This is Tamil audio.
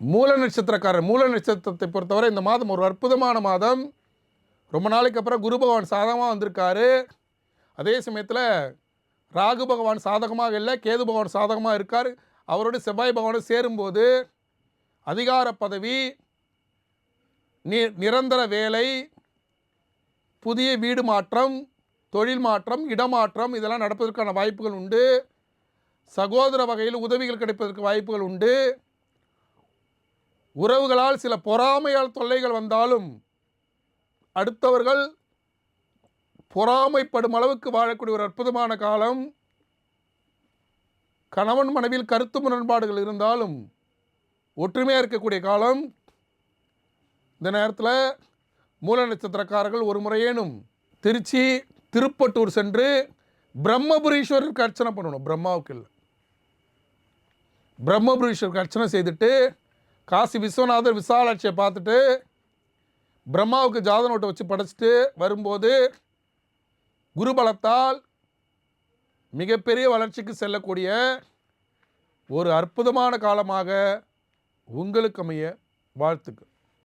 மூல நட்சத்திரக்காரர் மூல நட்சத்திரத்தை பொறுத்தவரை இந்த மாதம் ஒரு அற்புதமான மாதம். ரொம்ப நாளைக்கு அப்புறம் குரு பகவான் சாதகமாக வந்திருக்காரு. அதே சமயத்தில் ராகு பகவான் சாதகமாக இல்லை கேது பகவான் சாதகமாக இருக்கார். அவரோட செவ்வாய் பகவானும் சேரும்போது அதிகார பதவி நி நிரந்தர வேலை புதிய வீடு மாற்றம் தொழில் மாற்றம் இடமாற்றம் இதெல்லாம் நடப்பதற்கான வாய்ப்புகள் உண்டு. சகோதர வகையில் உதவிகள் கிடைப்பதற்கு வாய்ப்புகள் உண்டு. உறவுகளால் சில பொறாமையால் தொல்லைகள் வந்தாலும் அடுத்தவர்கள் பொறாமைப்படும் அளவுக்கு வாழக்கூடிய ஒரு அற்புதமான காலம். கணவன் மனைவியில் கருத்து முரண்பாடுகள் இருந்தாலும் ஒற்றுமையாக இருக்கக்கூடிய காலம். இந்த நேரத்தில் மூல நட்சத்திரக்காரர்கள் ஒரு முறையேனும் திருச்சி திருப்பட்டூர் சென்று பிரம்மபுரீஸ்வரருக்கு அர்ச்சனை பண்ணணும். பிரம்மாவுக்கு இல்லை. பிரம்மபுரீஸ்வரருக்கு அர்ச்சனை செய்துட்டு காசி விஸ்வநாதர் விசாலாட்சியை பார்த்துட்டு பிரம்மாவுக்கு ஜாத நோட்டை வச்சு படைச்சிட்டு வரும்போது குருபலத்தால் மிகப்பெரிய வளர்ச்சிக்கு செல்லக்கூடிய ஒரு அற்புதமான காலமாக உங்களுக்கு அமைய வாழ்த்துக்கள்.